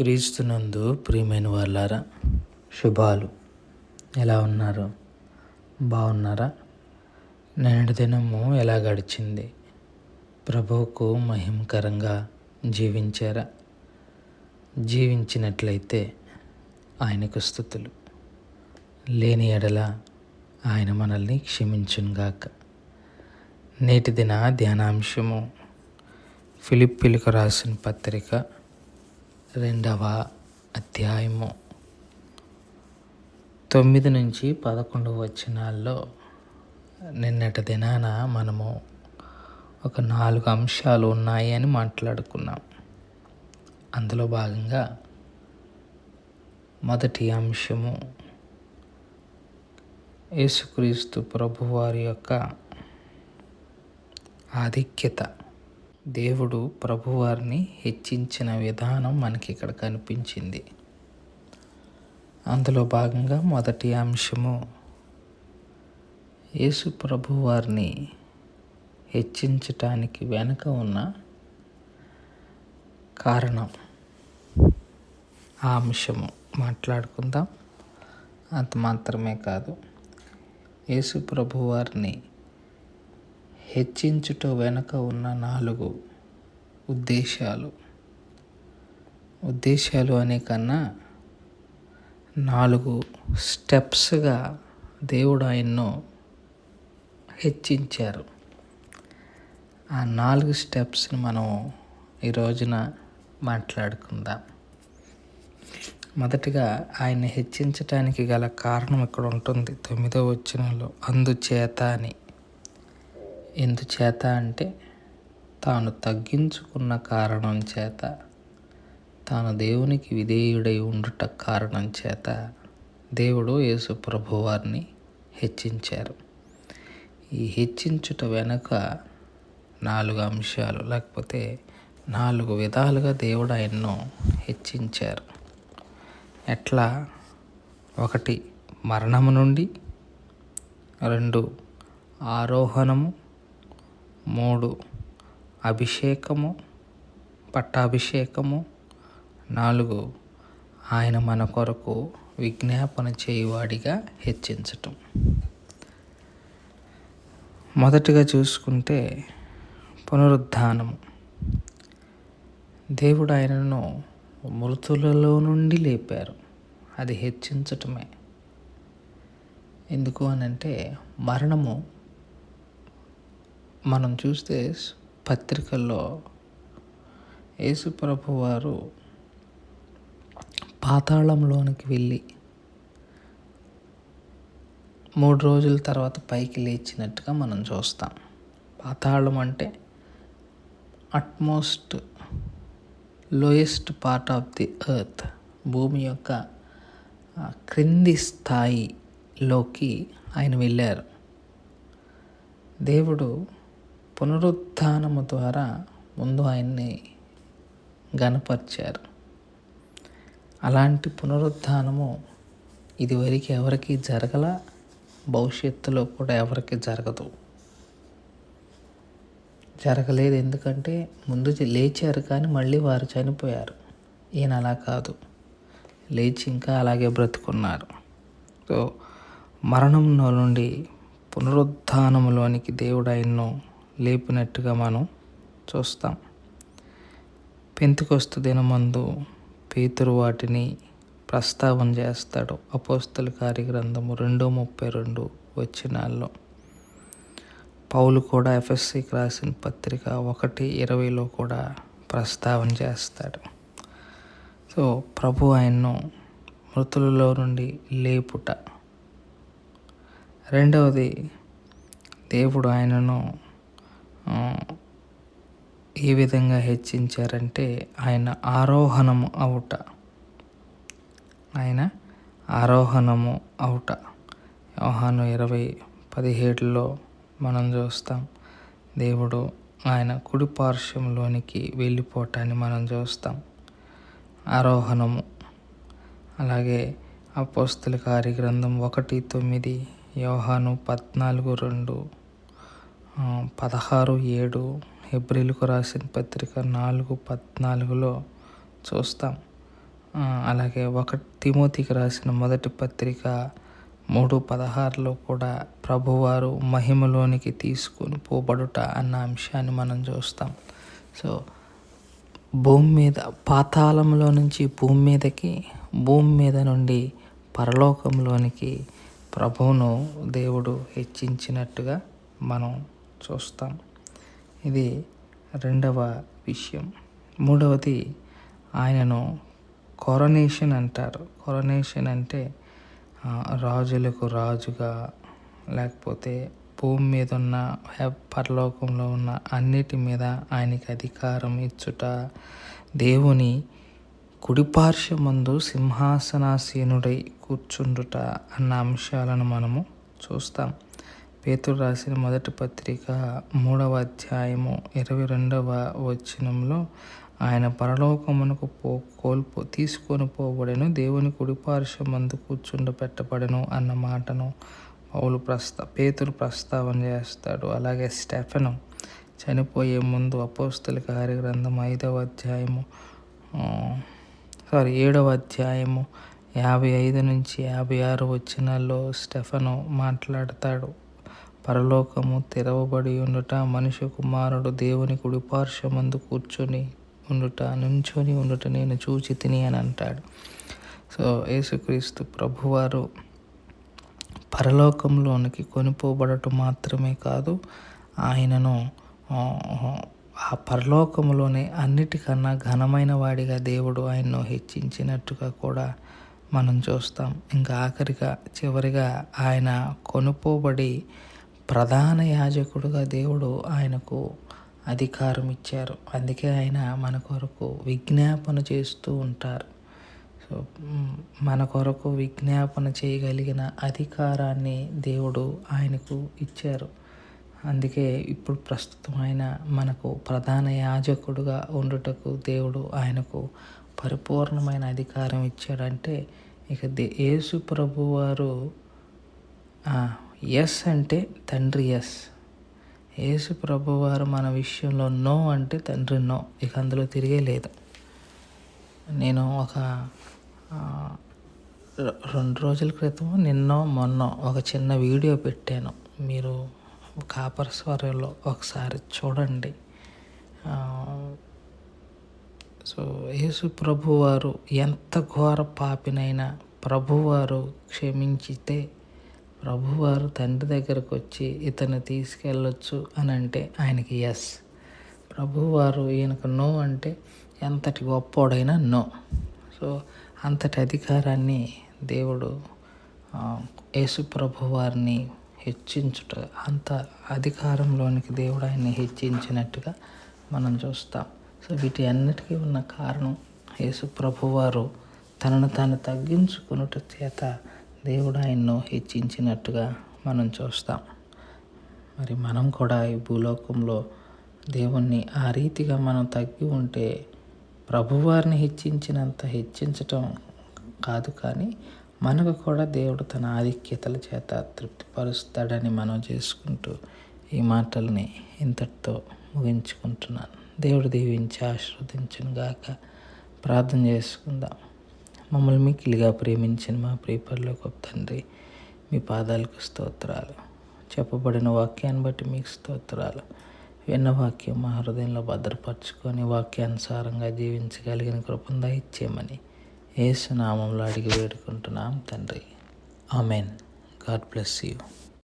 క్రీస్తునందు ప్రియమైన వాళ్ళారా శుభాలు. ఎలా ఉన్నారు? బాగున్నారా నేటి దినము ఎలా గడిచింది? ప్రభువుకు మహిమకరంగా జీవించారా? జీవించినట్లయితే ఆయనకు స్థుతులు. లేని ఎడల ఆయన మనల్ని క్షమించునుగాక. నేటి దిన ధ్యానాంశము ఫిలిప్పిలకు రాసిన పత్రిక రెండవ అధ్యాయము. తొమ్మిది నుంచి పదకొండు వచనాల్లో నిన్నటి దినాన మనము ఒక నాలుగు అంశాలు ఉన్నాయి అని మాట్లాడుకున్నాం. అందులో భాగంగా మొదటి అంశము యేసుక్రీస్తు ప్రభువారి యొక్క ఆధిక్యత. దేవుడు ప్రభువారిని హెచ్చించిన విధానం మనకి ఇక్కడ కనిపించింది. అందులో భాగంగా మొదటి అంశము యేసు ప్రభువారిని హెచ్చించటానికి వెనుక ఉన్న కారణం. ఆ అంశము మాట్లాడుకుందాం. అంత మాత్రమే కాదు. యేసు ప్రభువారిని హెచ్చించుట వెనుక ఉన్న నాలుగు ఉద్దేశాలు. ఉద్దేశాలు అనే కన్నా నాలుగు స్టెప్స్గా దేవుడు ఆయన్ను హెచ్చించారు. ఆ నాలుగు స్టెప్స్ని మనం ఈ రోజున మాట్లాడుకుందాం. మొదటిగా ఆయన హెచ్చించటానికి గల కారణం ఇక్కడ ఉంటుంది. తొమ్మిదో వచ్చినలో అందుచేత అని. ఎందుచేత అంటే తాను తగ్గించుకున్న కారణం చేత తాను దేవునికి విధేయుడై ఉండుట కారణం చేత దేవుడు యేసు ప్రభువారిని హెచ్చించారు. ఈ హెచ్చించుట వెనుక నాలుగు అంశాలు లేకపోతే నాలుగు విధాలుగా దేవుడు ఆయన్ను హెచ్చించారు. ఎట్లా? ఒకటి మరణము నుండి. రెండు ఆరోహణము. మూడు. అభిషేకము పట్టాభిషేకము. నాలుగు. ఆయన మన కొరకు విజ్ఞాపన చేయువాడిగా హెచ్చించటం. మొదటిగా చూసుకుంటే పునరుద్ధానము. దేవుడు ఆయనను మృతులలో నుండి లేపారు. అది హెచ్చించటమే. ఎందుకు అనంటే మరణము మనం చూస్తే పత్రికల్లో యేసుప్రభు వారు పాతాళంలోనికి వెళ్ళి మూడు రోజుల తర్వాత పైకి లేచినట్టుగా మనం చూస్తాం. పాతాళం అంటే utmost lowest part of the earth భూమి యొక్క క్రింది స్థాయిలోకి ఆయన వెళ్ళారు. దేవుడు పునరుత్నము ద్వారా ముందు ఆయన్ని గనపరిచారు అలాంటి పునరుద్ధానము ఇదివరకు ఎవరికి జరగల భవిష్యత్తులో కూడా ఎవరికి జరగదు. జరగలేదు ఎందుకంటే ముందు లేచారు కానీ మళ్ళీ వారు చనిపోయారు. ఈయన అలా కాదు. లేచి ఇంకా అలాగే బ్రతుకున్నారు. సో మరణంలో నుండి పునరుత్నములోనికి దేవుడు ఆయన్ను లేపినట్టుగా మనం చూస్తాం. పెంతుకొస్తు దినమందు పేతురు వాటిని ప్రస్తావన చేస్తాడు అపోస్తుల కార్యగ్రంథము రెండు ముప్పై రెండు వచ్చినాల్లో పౌలు కూడా ఎఫ్ఎస్సికి రాసిన పత్రిక ఒకటి ఇరవైలో కూడా ప్రస్తావన చేస్తాడు. సో ప్రభు ఆయన్ను మృతులలో నుండి లేపుట. రెండవది దేవుడు ఆయనను ఏ విధంగా హెచ్చించారంటే ఆయన ఆరోహణము అవుట. ఆయన ఆరోహణము అవుట. వ్యవహాను ఇరవై పదిహేడులో మనం చూస్తాం దేవుడు ఆయన కుడి పార్శ్వంలోనికి వెళ్ళిపోవటాన్ని మనం చూస్తాం. ఆరోహణము. అలాగే అపోస్తుల కార్యగ్రంథం ఒకటి తొమ్మిది యోహాను పద్నాలుగు రెండు పదహారు ఏడు ఏప్రిల్కు రాసిన పత్రిక నాలుగు పద్నాలుగులో చూస్తాం. అలాగే ఒక తిమోతికి రాసిన మొదటి పత్రిక మూడు పదహారులో కూడా ప్రభువారు మహిమలోనికి తీసుకొని పోబడుట అన్న అంశాన్ని మనం చూస్తాం. సో భూమి మీద పాతాళంలో నుంచి భూమి మీదకి భూమి మీద నుండి పరలోకంలోనికి ప్రభువును దేవుడు హెచ్చించినట్టుగా మనం చూస్తాం. ఇది రెండవ విషయం. మూడవది ఆయనను కొరనేషన్ అంటారు. కొరనేషన్ అంటే రాజులకు రాజుగా లేకపోతే భూమి మీద ఉన్న పరలోకంలో ఉన్న అన్నిటి మీద ఆయనకి అధికారం ఇచ్చుట దేవుని కుడిపార్శ్వమందు సింహాసనాసీనుడై కూర్చుండుట అన్న అంశాలను మనము చూస్తాం. పేతురు రాసిన మొదటి పత్రిక మూడవ అధ్యాయము ఇరవై రెండవ వచనంలో ఆయన పరలోకమునకు పో కోల్పో తీసుకొని పోబడెను దేవుని కుడిపార్శ్వమందు కూర్చుండబెట్టబడెను అన్న మాటను పౌలు ప్రస్తా పేతురు ప్రస్తావన చేస్తాడు. అలాగే స్టెఫెను చనిపోయే ముందు అపోస్తుల కార్యగ్రంథం ఐదవ అధ్యాయము సారీ ఏడవ అధ్యాయము యాభై ఐదు నుంచి యాభై ఆరు వచ్చినాల్లో స్టెఫను మాట్లాడతాడు. పరలోకము తెరవబడి ఉండుట మనిషి కుమారుడు దేవుని కుడిపార్శ్వమందు కూర్చొని ఉండుట నుంచొని ఉండుట నేను చూచి తిని అని అంటాడు. సో యేసుక్రీస్తు ప్రభువారు పరలోకంలోనికి కొనిపోబడటం మాత్రమే కాదు ఆయనను ఆ, ఆ పరలోకములోనే అన్నిటికన్నా ఘనమైన వాడిగా దేవుడు ఆయన్ను హెచ్చించినట్టుగా కూడా మనం చూస్తాం. ఇంకా ఆఖరిగా చివరిగా ఆయన కొనుపోబడి ప్రధాన యాజకుడుగా దేవుడు ఆయనకు అధికారం ఇచ్చారు. అందుకే ఆయన మన కొరకు విజ్ఞాపన చేస్తూ ఉంటారు. సో మన కొరకు విజ్ఞాపన చేయగలిగిన అధికారాన్ని దేవుడు ఆయనకు ఇచ్చారు. అందుకే ఇప్పుడు ప్రస్తుతం ఆయన మనకు ప్రధాన యాజకుడుగా ఉండుటకు దేవుడు ఆయనకు పరిపూర్ణమైన అధికారం ఇచ్చాడంటే ఇక దే యేసు ప్రభువారు ఎస్ అంటే తండ్రి ఎస్ యేసు ప్రభువారు మన విషయంలో నో అంటే తండ్రి నో ఇక అందులో తిరిగే లేదు. నేను ఒక రెండు రోజుల క్రితం నిన్నో మొన్న ఒక చిన్న వీడియో పెట్టాను. మీరు కాపర్ స్వరంలో ఒకసారి చూడండి. సో యేసు ప్రభువారు ఎంత ఘోర పాపినైనా ప్రభువారు క్షమించితే ప్రభువారు తండ్రి దగ్గరకు వచ్చి ఇతను తీసుకెళ్ళొచ్చు అని అంటే ఆయనకి ఎస్ ప్రభువారు ఈయనకు నో అంటే ఎంతటి గొప్పోడైనా నో సో అంతటి అధికారాన్ని దేవుడు యేసు ప్రభు వారిని హెచ్చించుట అంత అధికారంలోనికి దేవుడు ఆయన్ని హెచ్చించినట్టుగా మనం చూస్తాం. సో వీటి అన్నిటికీ ఉన్న కారణం యేసు ప్రభువారు తనను తాను తగ్గించుకున్నట చేత దేవుడు ఆయన్ను హెచ్చించినట్టుగా మనం చూస్తాం. మరి మనం కూడా ఈ భూలోకంలో దేవుణ్ణి ఆ రీతిగా మనం తగ్గి ఉంటే ప్రభువారిని హెచ్చించినంత హెచ్చించటం కాదు కానీ మనకు కూడా దేవుడు తన ఆధిక్యతల చేత తృప్తిపరుస్తాడని మనం చేసుకుంటూ ఈ మాటల్ని ఇంతటితో ముగించుకుంటున్నాను. దేవుడు దీవించి ఆశీర్వదించను గాక ప్రార్థన చేసుకుందాం. మమ్మల్ని మిక్కిలిగా ప్రేమించిన మా ప్రియపరిలో గొప్ప తండ్రి మీ పాదాలకు స్తోత్రాలు. చెప్పబడిన వాక్యాన్ని బట్టి మీకు స్తోత్రాలు. విన్న వాక్యం మా హృదయంలో భద్రపరచుకొని వాక్యానుసారంగా జీవించగలిగిన కృపను దయచేయమని ఏసునామంలో అడిగి వేడుకుంటున్నాం తండ్రి. ఆమెన్. God bless you.